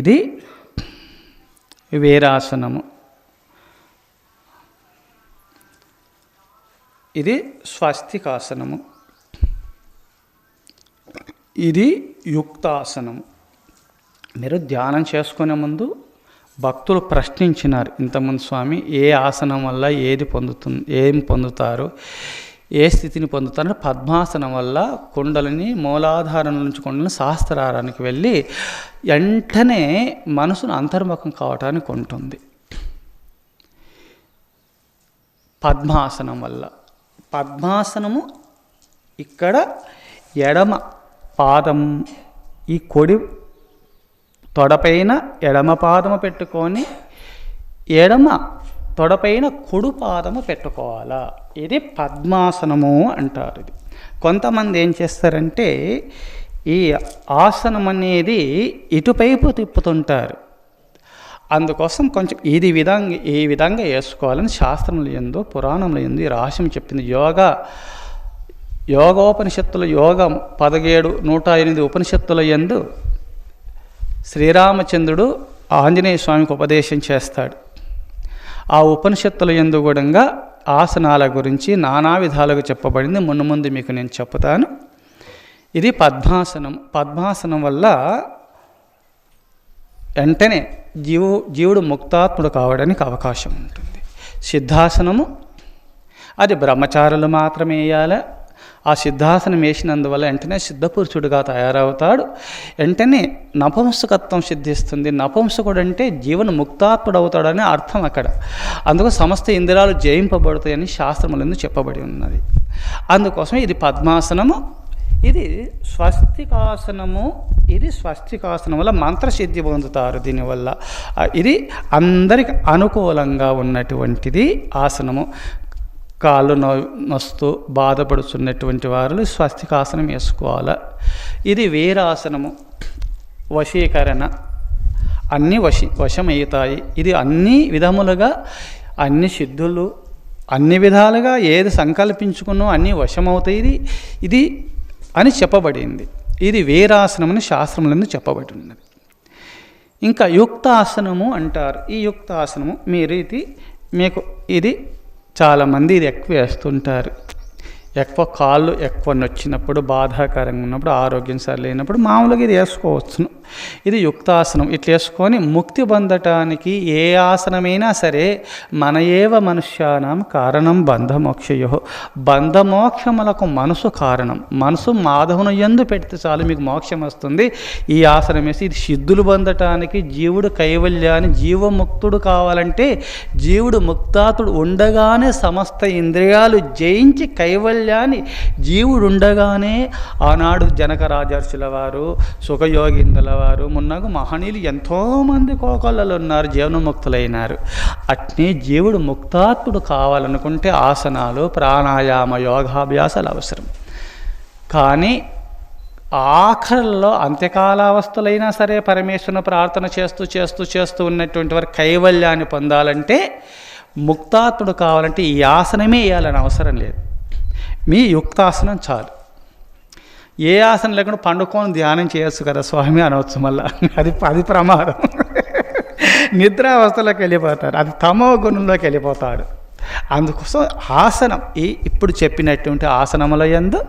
ఇది వీరాసనము. ఇది స్వస్తికాసనము. ఇది యుక్తాసనము. మీరు ధ్యానం చేసుకునే ముందు భక్తులు ప్రశ్నించినారు ఇంతమంది స్వామి ఏ ఆసనం వల్ల ఏది పొందుతుంది ఏం పొందుతారు? ఏ స్థితిని పొందుతారంటే పద్మాసనం వల్ల కుండలని మూలాధారం నుంచి కుండలని శాస్త్రారానికి వెళ్ళి వెంటనే మనసును అంతర్ముఖం కావటానికి ఉంటుంది. పద్మాసనం వల్ల. పద్మాసనము ఇక్కడ ఎడమ పాదం ఈ కొడి తొడపైన ఎడమ పాదము పెట్టుకొని ఎడమ తొడపైన కొడు పాదము పెట్టుకోవాలా? ఇది పద్మాసనము అంటారు ఇది. కొంతమంది ఏం చేస్తారంటే ఈ ఆసనం అనేది ఇటుపైపు తిప్పుతుంటారు. అందుకోసం కొంచెం ఇది విధంగా ఈ విధంగా వేసుకోవాలని శాస్త్రములు ఎందు పురాణంలో ఎందు ఈ రహస్యం చెప్పింది. యోగా యోగోపనిషత్తుల యోగం పదిహేడు నూట ఎనిమిది ఉపనిషత్తుల ఎందు శ్రీరామచంద్రుడు ఆంజనేయ స్వామికి ఉపదేశం చేస్తాడు. ఆ ఉపనిషత్తుల ఎందు కూడా ఆసనాల గురించి నానా విధాలుగా చెప్పబడింది. ముందు ముందు మీకు నేను చెప్తాను ఇది పద్మాసనం. పద్మాసనం వల్ల వెంటనే జీవు జీవుడు ముక్తాత్ముడు కావడానికి అవకాశం ఉంటుంది. సిద్ధాసనము అది బ్రహ్మచారులు మాత్రమే వేయాలి ఆ సిద్ధాసనం వేసినందువల్ల వెంటనే సిద్ధపురుషుడుగా తయారవుతాడు. వెంటనే నపంసకత్వం సిద్ధిస్తుంది. నపంసకుడు అంటే జీవన ముక్తాత్ముడు అవుతాడని అర్థం అక్కడ. అందుకు సమస్త ఇంద్రియాలు జయింపబడతాయని శాస్త్రములందు చెప్పబడి ఉన్నది. అందుకోసం ఇది పద్మాసనము. ఇది స్వస్తికాసనము. ఇది స్వస్తికాసనం వల్ల మంత్రసిద్ధి పొందుతారు దీనివల్ల. ఇది అందరికి అనుకూలంగా ఉన్నటువంటిది ఆసనము. కాళ్ళు నొ నొస్తూ బాధపడుతున్నటువంటి వారు స్వస్తికాసనం వేసుకోవాలి ఇది వీరాసనము. వశీకరణ. అన్నీ వశి వశమవుతాయి ఇది అన్ని విధములుగా అన్ని సిద్ధులు అన్ని విధాలుగా ఏది సంకల్పించుకున్నో అన్నీ వశమవుతాయి. ఇది ఇది అని చెప్పబడింది. ఇది వీరాసనం అని శాస్త్రములందు చెప్పబడి ఉన్నది ఇంకా యుక్తాసనము అంటారు. ఈ యుక్తాసనము మీరు ఇది మీకు ఇది చాలామంది ఇది ఎక్కువ వేస్తుంటారు. ఎక్కువ కాళ్ళు ఎక్కువ నొచ్చినప్పుడు బాధాకరంగా ఉన్నప్పుడు ఆరోగ్యం సరిలేనప్పుడు మామూలుగా ఇది వేసుకోవచ్చును. ఇది యుక్తాసనం. ఇట్లా వేసుకొని ముక్తి పొందటానికి ఏ ఆసనమైనా సరే మన ఏవ మనుష్యానం కారణం బంధమోక్షయో. బంధమోక్షములకు మనసు కారణం. మనసు మాధవుని ఎందు పెడితే చాలు మీకు మోక్షం వస్తుంది. ఈ ఆసనం వేసి ఇది సిద్ధులు పొందటానికి జీవుడు కైవల్యాన్ని జీవముక్తుడు కావాలంటే జీవుడు ముక్తాతుడు ఉండగానే సమస్త ఇంద్రియాలు జయించి కైవల్యాన్ని జీవుడు ఉండగానే ఆనాడు జనక రాజర్షుల వారు సుఖయోగిందుల వారు మున్నగు మహనీయులు ఎంతోమంది కోకొల్లలు ఉన్నారు జీవనముక్తులైనారు. అట్నే జీవుడు ముక్తాత్ముడు కావాలనుకుంటే ఆసనాలు ప్రాణాయామ యోగాభ్యాసాలు అవసరం. కానీ ఆఖరిలో అంత్యకాలావస్థలైనా సరే పరమేశ్వరుని ప్రార్థన చేస్తూ చేస్తూ చేస్తూ ఉన్నటువంటి వారు కైవల్యాన్ని పొందాలంటే ముక్తాత్ముడు కావాలంటే ఈ ఆసనమే వేయాలని అవసరం లేదు. మీ యుక్తాసనం చాలు. ఏ ఆసనం లేకుండా పండుకొని ధ్యానం చేయొచ్చు కదా స్వామి అనవచ్చు మళ్ళా. అది అది ప్రమాదం. నిద్రావస్థలోకి వెళ్ళిపోతాడు అది తమో గుణంలోకి వెళ్ళిపోతాడు అందుకోసం ఆసనం ఈ ఇప్పుడు చెప్పినటువంటి ఆసనముల ఎందు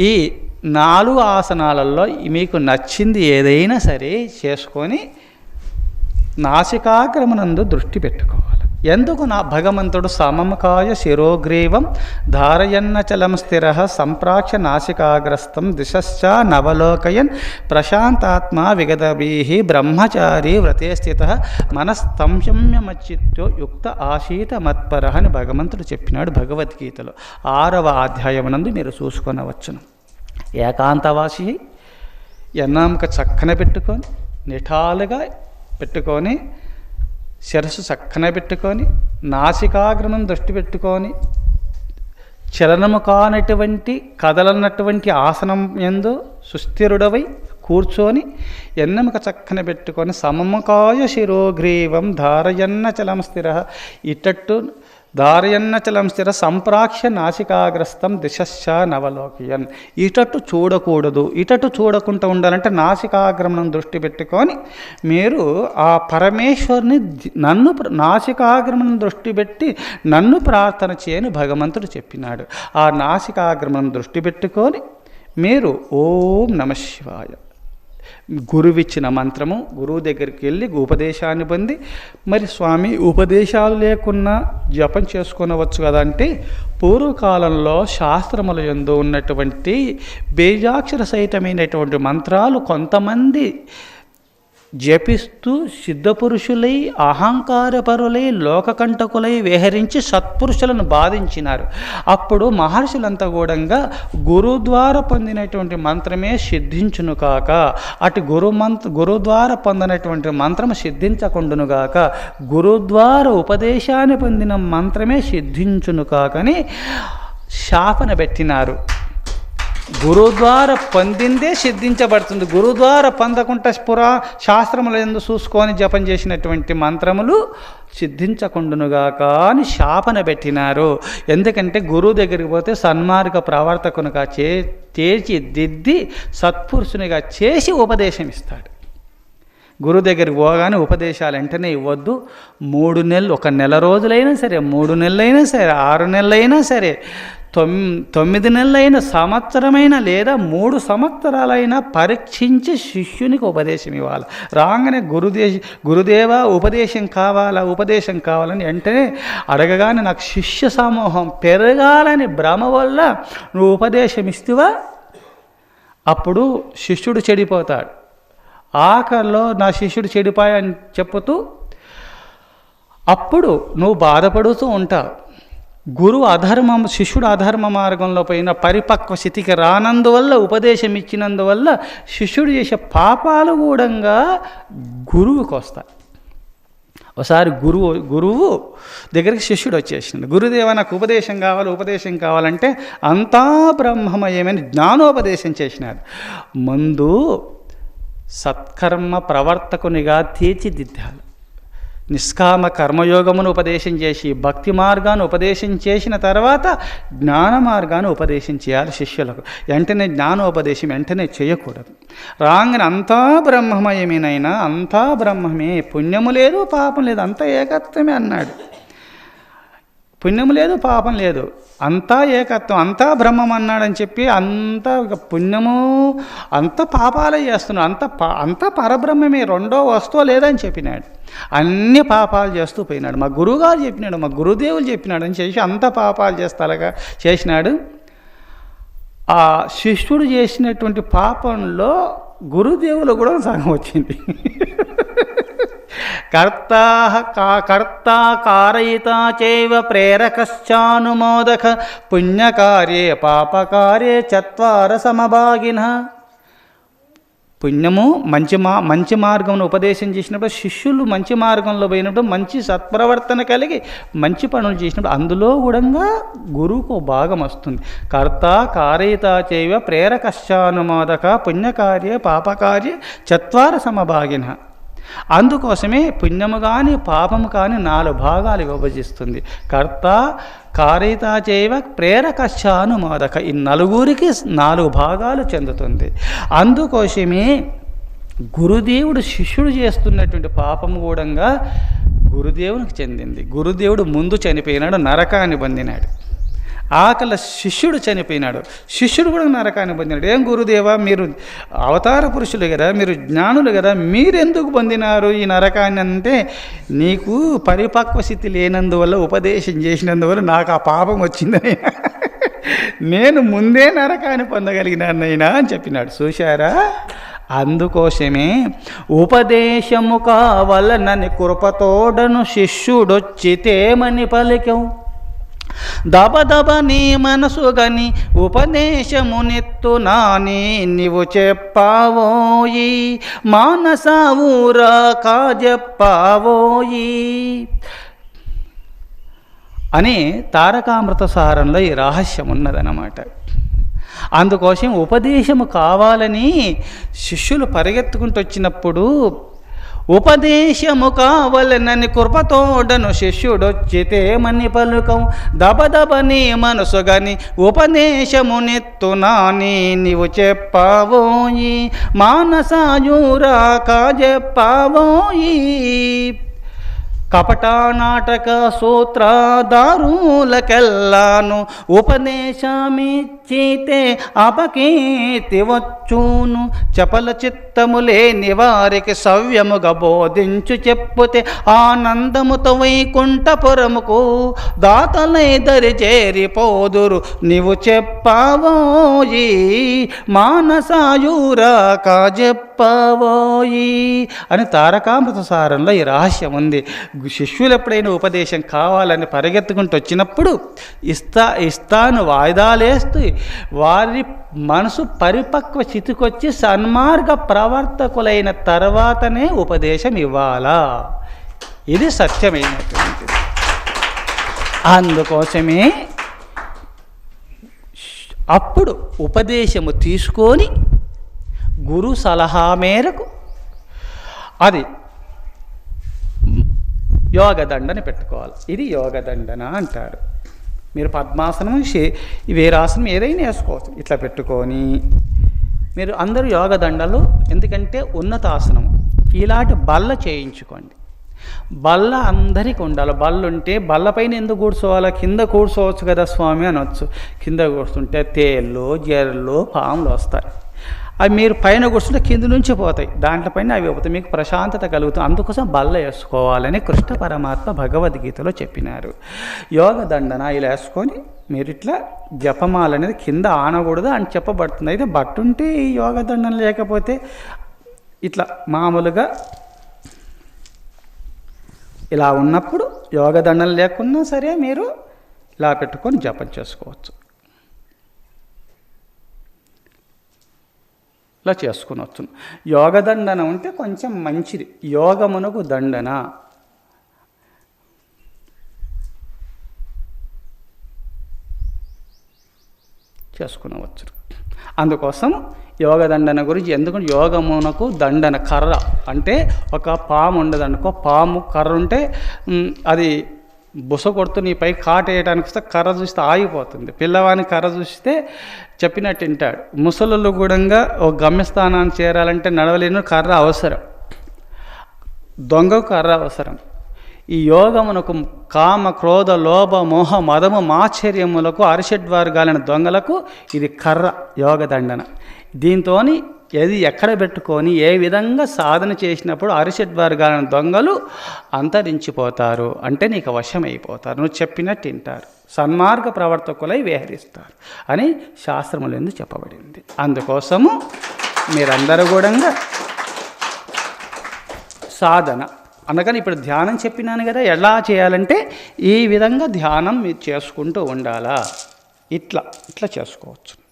ఈ నాలుగు ఆసనాలలో మీకు నచ్చింది ఏదైనా సరే చేసుకొని నాసికాగ్రమనందు దృష్టి పెట్టుకో. ఎందుకు నా భగవంతుడు సమమకాయ శిరోగ్రీవం ధారయన్నచలం స్థిర సంప్రాక్ష నాసికాగ్రస్తం దిశశ్చ నవలోకయన్ ప్రశాంతాత్మ విగదభీ బ్రహ్మచారి వ్రతే స్థిత మనస్తంశమ్యమచ్చిత్తో యుక్త ఆశీత మత్పర అని భగవంతుడు చెప్పినాడు భగవద్గీతలో ఆరవ అధ్యాయమునందు మీరు చూసుకొనవచ్చును. ఏకాంతవాసి ఎన్నాంక చక్కన పెట్టుకొని నిఠాలుగా పెట్టుకొని శిరస్సు చక్కన పెట్టుకొని నాసికాగ్రమం దృష్టి పెట్టుకొని చలనము కానటువంటి కదలనటువంటి ఆసనం ఎందు సుస్థిరుడవై కూర్చొని ఎన్నెముక చక్కన పెట్టుకొని సమముకాయ శిరోగ్రీవం ధారయన్న చలం స్థిర ఇట్టట్టు దారయన్నచలం స్థిర సంప్రాక్ష నాసికాగ్రస్తం దిశశ్చ నవలోకియన్. ఇటట్టు చూడకూడదు ఇటట్టు చూడకుండా ఉండాలంటే నాసికాగ్రమణం దృష్టి పెట్టుకొని మీరు ఆ పరమేశ్వరుని నన్ను నాసికాగ్రమణం దృష్టి పెట్టి నన్ను ప్రార్థన చేయని భగవంతుడు చెప్పినాడు. ఆ నాసికాగ్రమణం దృష్టి పెట్టుకొని మీరు ఓం నమ శివాయ. గురువిచ్చిన మంత్రము గురువు దగ్గరికి వెళ్ళి ఉపదేశాన్ని పొంది మరి స్వామి ఉపదేశాలు లేకున్నా జపం చేసుకొనవచ్చు కదా అంటే పూర్వకాలంలో శాస్త్రముల యందు ఉన్నటువంటి బేజాక్షర సహితమైనటువంటి మంత్రాలు కొంతమంది జపిస్తూ సిద్ధపురుషులై అహంకారపరులై లోకకంటకులై విహరించి సత్పురుషులను బాధించినారు. అప్పుడు మహర్షులంతా కూడా గురు ద్వారా పొందినటువంటి మంత్రమే సిద్ధించును కాక అటు గురు మంత్ర గురు ద్వారా పొందినటువంటి మంత్రం సిద్ధించకుండును గాక గురు ద్వారా ఉపదేశాన్ని పొందిన మంత్రమే సిద్ధించును కాకని శాపన పెట్టినారు గురుద్వార పొందిందే సిద్ధించబడుతుంది. గురుద్వార పొందకుండా పురా శాస్త్రములు ఎందు చూసుకొని జపం చేసినటువంటి మంత్రములు సిద్ధించకుండునుగాక అని శాపన పెట్టినారు. ఎందుకంటే గురువు దగ్గరికి పోతే సన్మార్గ ప్రవర్తకునిగా చే తీర్చిదిద్ది సత్పురుషునిగా చేసి ఉపదేశం ఇస్తాడు గురువు దగ్గరికి పోగానే ఉపదేశాలు వెంటనే ఇవ్వద్దు. మూడు నెలలు ఒక నెల రోజులైనా సరే మూడు నెలలైనా సరే ఆరు నెలలైనా సరే తొమ్ తొమ్మిది నెలలైన సంవత్సరమైన లేదా మూడు సంవత్సరాలైనా పరీక్షించి శిష్యునికి ఉపదేశం ఇవ్వాలి. రాగానే గురుదే గురుదేవ ఉపదేశం కావాలా? ఉపదేశం కావాలని వెంటనే అడగగానే నాకు శిష్య సమూహం పెరగాలని భ్రమ వల్ల నువ్వు ఉపదేశం ఇస్తువా? అప్పుడు శిష్యుడు చెడిపోతాడు. ఆఖరిలో నా శిష్యుడు చెడిపోయని చెప్పుతూ అప్పుడు నువ్వు బాధపడుతూ ఉంటావు. గురువు అధర్మం శిష్యుడు అధర్మ మార్గంలో పోయిన పరిపక్వ స్థితికి రానందువల్ల ఉపదేశం ఇచ్చినందువల్ల శిష్యుడు చేసే పాపాలు కూడా గురువుకి వస్తాయి. ఒకసారి గురువు గురువు దగ్గరికి శిష్యుడు వచ్చేసిండు. గురుదేవ నాకు ఉపదేశం కావాలి ఉపదేశం కావాలంటే అంతా బ్రహ్మమయమని జ్ఞానోపదేశం చేసినారు ముందు సత్కర్మ ప్రవర్తకునిగా తీర్చిదిద్దాలి. నిష్కామ కర్మయోగమును ఉపదేశం చేసి భక్తి మార్గాన్ని ఉపదేశం చేసిన తర్వాత జ్ఞాన మార్గాన్ని ఉపదేశం చేయాలి శిష్యులకు. వెంటనే జ్ఞానోపదేశం వెంటనే చేయకూడదు. రాగానే అంతా బ్రహ్మమయమేనైనా అంతా బ్రహ్మమే. పుణ్యము లేదు పాపం లేదు అంతా ఏకత్వమే అన్నాడు. పుణ్యం లేదు పాపం లేదు అంతా ఏకత్వం అంతా బ్రహ్మం అన్నాడని చెప్పి అంతా పుణ్యము అంత పాపాలే చేస్తున్నాడు అంత ప అంత పరబ్రహ్మమే రెండో వస్తువు లేదని చెప్పినాడు. అన్ని పాపాలు చేస్తూ పోయినాడు. మా గురువుగారు చెప్పినాడు మా గురుదేవులు చెప్పినాడు అని చేసి అంత పాపాలు చేస్తాలుగా చేసినాడు. ఆ శిష్యుడు చేసినటువంటి పాపంలో గురుదేవులు కూడా సగం వచ్చింది. కర్త కర్త కారయిత చైవ ప్రేరకశ్చానుమోదక పుణ్యకార్యే పాపకార్యే చత్వార సమభాగిన. పుణ్యము మంచి మా మంచి మార్గంను ఉపదేశం చేసినప్పుడు శిష్యులు మంచి మార్గంలో పోయినప్పుడు మంచి సత్ప్రవర్తన కలిగి మంచి పనులు చేసినప్పుడు అందులో కూడా గురువుకు భాగం వస్తుంది. కర్త కారయిత చేయ ప్రేరకశ్చానుమోదక పుణ్యకార్య పాపకార్య చత్వార సమభాగిన. అందుకోసమే పుణ్యము కానీ పాపము కానీ నాలుగు భాగాలు విభజిస్తుంది. కర్త కారితాచేవ చేయవ ప్రేరకశ్చానుమోదక. ఈ నలుగురికి నాలుగు భాగాలు చెందుతుంది. అందుకోసమే గురుదేవుడు శిష్యుడు చేస్తున్నటువంటి పాపము కూడా గురుదేవునికి చెందింది. గురుదేవుడు ముందు చనిపోయినాడు నరకాన్ని పొందినాడు. ఆకల శిష్యుడు చనిపోయినాడు. శిష్యుడు కూడా నరకాన్ని పొందినాడు. ఏం గురుదేవా మీరు అవతార పురుషులు కదా మీరు జ్ఞానులు కదా మీరెందుకు పొందినారు ఈ నరకాన్ని అంటే నీకు పరిపక్వ స్థితి లేనందువల్ల ఉపదేశం చేసినందువల్ల నాకు ఆ పాపం వచ్చిందని. నేను ముందే నరకాన్ని పొందగలిగినానైనా అని చెప్పినాడు. చూశారా? అందుకోసమే ఉపదేశము కావలనని కృపతోడను శిష్యుడొచ్చితేమని పలికవు దబదబ నీ మనసు గని ఉపదేశమునెత్తు నాని నీవు చెప్పావోయి మానస ఊరా కాజెప్పావోయి. అని తారకామృత సారంలో ఈ రహస్యం ఉన్నదన్నమాట. అందుకోసం ఉపదేశము కావాలని శిష్యులు పరిగెత్తుకుంటూ వచ్చినప్పుడు ఉపదేశము కావలనని కృపతోడను శిష్యుడొచ్చితే మని పలుకం? దబదబని మనసుగని ఉపదేశము నెత్తునాని నీవు చెప్పావోయి. మానసాయూరా కాజెప్పావోయి కపట నాటక ఉపదేశమి చీతే అపకీర్తి వచ్చును చపల చిత్తము లేని వారికి సవ్యముగా బోధించు చెప్పుతే ఆనందముతో వైకుంఠపురముకు దాతలై దరి చేరిపోదురు. నీవు చెప్పావోయి మానసాయూరా కాజెప్పవోయి అని తారకామృత సారంలో ఈ రహస్యం ఉంది. శిష్యులు ఎప్పుడైనా ఉపదేశం కావాలని పరిగెత్తుకుంటూ వచ్చినప్పుడు ఇస్తా ఇస్తాను వాయిదాలేస్తూ వారి మనసు పరిపక్వ స్థితికొచ్చి సన్మార్గ ప్రవర్తకులైన తర్వాతనే ఉపదేశం ఇవ్వాలా? ఇది సత్యమైనటువంటిది. అందుకోసమే అప్పుడు ఉపదేశము తీసుకొని గురు సలహా మేరకు అది యోగదండని పెట్టుకోవాలి. ఇది యోగదండన అంటారు. మీరు పద్మాసనం వేరాసనం ఏదైనా వేసుకోవచ్చు. ఇట్లా పెట్టుకొని మీరు అందరూ యోగదండలు ఎందుకంటే ఉన్నతాసనం. ఇలాంటి బల్ల చేయించుకోండి. బల్ల అందరికి ఉండాలి. బల్ల ఉంటే బల్లపైన ఎందుకు కూర్చోవాలా? కింద కూర్చోవచ్చు కదా స్వామి అనొచ్చు. కింద కూర్చుంటే తేళ్ళు జర్లు పాములు వస్తాయి. అవి మీరు పైన కూర్చుంటే కింద నుంచి పోతాయి. దాంట్లోపైన అవి పోతాయి. మీకు ప్రశాంతత కలుగుతుంది. అందుకోసం బల్ల వేసుకోవాలని కృష్ణ పరమాత్మ భగవద్గీతలో చెప్పినారు. యోగ దండన ఇలా వేసుకొని మీరు ఇట్లా జపమాల అనేది కింద ఆనకూడదు అని చెప్పబడుతుంది. అయితే బట్టుంటే ఈ యోగ దండన లేకపోతే ఇట్లా మామూలుగా ఇలా ఉన్నప్పుడు యోగ దండలు లేకున్నా సరే మీరు ఇలా పెట్టుకొని జపం చేసుకోవచ్చు. ఇలా చేసుకునొచ్చు యోగ దండన ఉంటే కొంచెం మంచిది. యోగమునకు దండన. చేసుకునవచ్చు అందుకోసం యోగ దండన గురించి ఎందుకంటే యోగమునకు దండన కర్ర అంటే ఒక పాము ఉండదు అనుకో పాము కర్ర ఉంటే అది బుస కొడుతూ నీపై కాట వేయడానికి వస్తే కర్ర చూస్తే ఆగిపోతుంది. పిల్లవాని కర్ర చూస్తే చెప్పినట్టు వింటాడు. ముసలు కూడా ఒక గమ్యస్థానాన్ని చేరాలంటే నడవలేని కర్ర అవసరం. దొంగకు కర్ర అవసరం. ఈ యోగమునకు కామ క్రోధ లోభ మోహ మదము మాశ్చర్యములకు అరిషడ్వర్గాలైన దొంగలకు ఇది కర్ర యోగ దండన. దీంతో ఏది ఎక్కడ పెట్టుకొని ఏ విధంగా సాధన చేసినప్పుడు అరిషడ్వర్గాలైన దొంగలు అంతరించిపోతారు అంటే నీకు వశమైపోతారు. నువ్వు చెప్పినట్టు వింటారు. సన్మార్గ ప్రవర్తకులై విహరిస్తారు అని శాస్త్రములు ఎందుకు చెప్పబడింది. అందుకోసము మీరందరూ కూడా సాధన. అందుకని ఇప్పుడు ధ్యానం చెప్పినాను కదా ఎలా చేయాలంటే ఈ విధంగా ధ్యానం మీరు చేసుకుంటూ ఉండాలా? ఇట్లా ఇట్లా చేసుకోవచ్చు.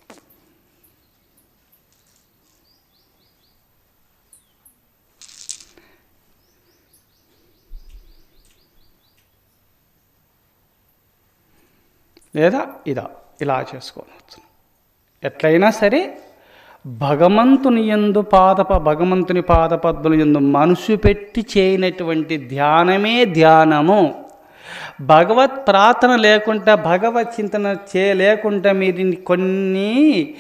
లేదా ఇదా? ఇలా చేసుకోవచ్చు. ఎట్లయినా సరే భగవంతుని ఎందు పాదప భగవంతుని పాదపద్మలు ఎందు మనసు పెట్టి చేయనటువంటి ధ్యానమే ధ్యానము. భగవత్ ప్రార్థన లేకుండా భగవత్ చింతన చే లేకుండా మీరు కొన్ని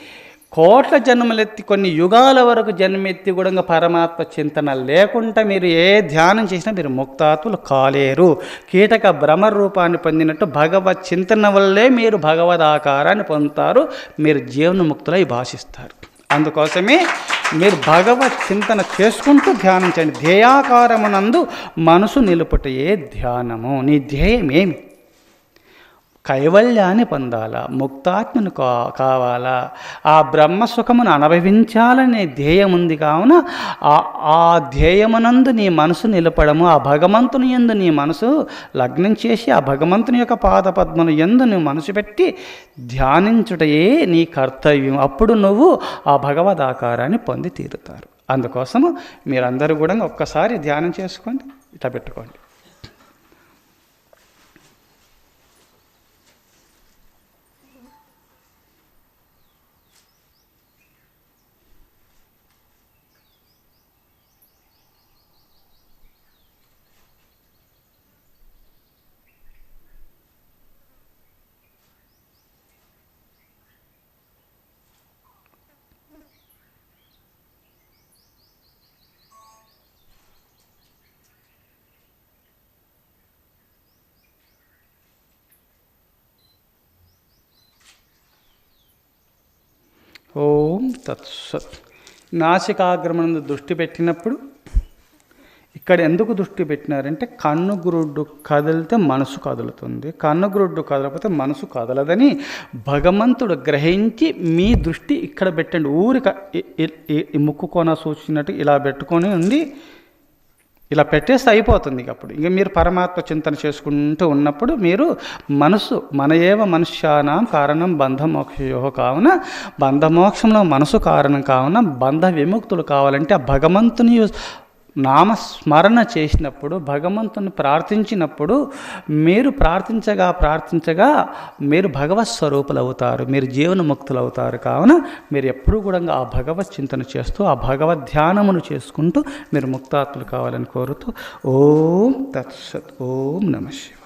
కోట్ల జన్మలెత్తి కొన్ని యుగాల వరకు జన్మెత్తి కూడా పరమాత్మ చింతన లేకుండా మీరు ఏ ధ్యానం చేసినా మీరు ముక్తాత్ములు కాలేరు. కీటక భ్రమ రూపాన్ని పొందినట్టు భగవత్ చింతన వల్లే మీరు భగవద్ ఆకారాన్ని పొందుతారు. మీరు జీవనముక్తులై భాషిస్తారు. అందుకోసమే మీరు భగవత్ చింతన చేసుకుంటూ ధ్యానించండి ధ్యేయాకారమునందు మనసు నిలుపుటయే ధ్యానము. నీ ధ్యేయం ఏమి కైవల్యాన్ని పొందాలా ముక్తాత్మను కా కావాలా ఆ బ్రహ్మసుఖమును అనుభవించాలనే ధ్యేయం ఉంది కావున ఆ ఆ ధ్యేయమునందు నీ మనసు నిలపడము ఆ భగవంతుని ఎందు నీ మనసు లగ్నం చేసి ఆ భగవంతుని యొక్క పాదపద్మను ఎందు నువ్వు మనసు పెట్టి ధ్యానించుటయే నీ కర్తవ్యం. అప్పుడు నువ్వు ఆ భగవద్ ఆకారాన్ని పొంది తీరుతారు. అందుకోసము మీరందరూ కూడా ఒక్కసారి ధ్యానం చేసుకోండి ఇట్లా పెట్టుకోండి. ఓం తత్సత్. నాసికాగ్రమణందు దృష్టి పెట్టినప్పుడు ఇక్కడ ఎందుకు దృష్టి పెట్టినారంటే కన్ను గురుడ్డు కదిలితే మనసు కదులుతుంది. కన్ను గురుడ్డు కదలకపోతే మనసు కదలదని భగవంతుడు గ్రహించి మీ దృష్టి ఇక్కడ పెట్టండి. ఊరిక ముక్కు కోన సూచించినట్టు ఇలా పెట్టుకొని ఉండి ఇలా పెట్టేస్తే అయిపోతుంది ఇక అప్పుడు. ఇక మీరు పరమాత్మ చింతన చేసుకుంటూ ఉన్నప్పుడు మీరు మనసు మన ఏవ మనుష్యానాం కారణం బంధమోక్షయో కావున బంధమోక్షంలో మనసు కారణం కావున బంధ విముక్తులు కావాలంటే ఆ భగవంతుని నామస్మరణ చేసినప్పుడు భగవంతుని ప్రార్థించినప్పుడు మీరు ప్రార్థించగా ప్రార్థించగా మీరు భగవత్ స్వరూపులు అవుతారు మీరు జీవనముక్తులు అవుతారు కావున మీరు ఎప్పుడూ కూడా ఆ భగవత్ చింతన చేస్తూ ఆ భగవద్ ధ్యానమును చేసుకుంటూ మీరు ముక్తాత్ములు కావాలని కోరుతూ ఓం తత్సత్ ఓం నమ శివాయ.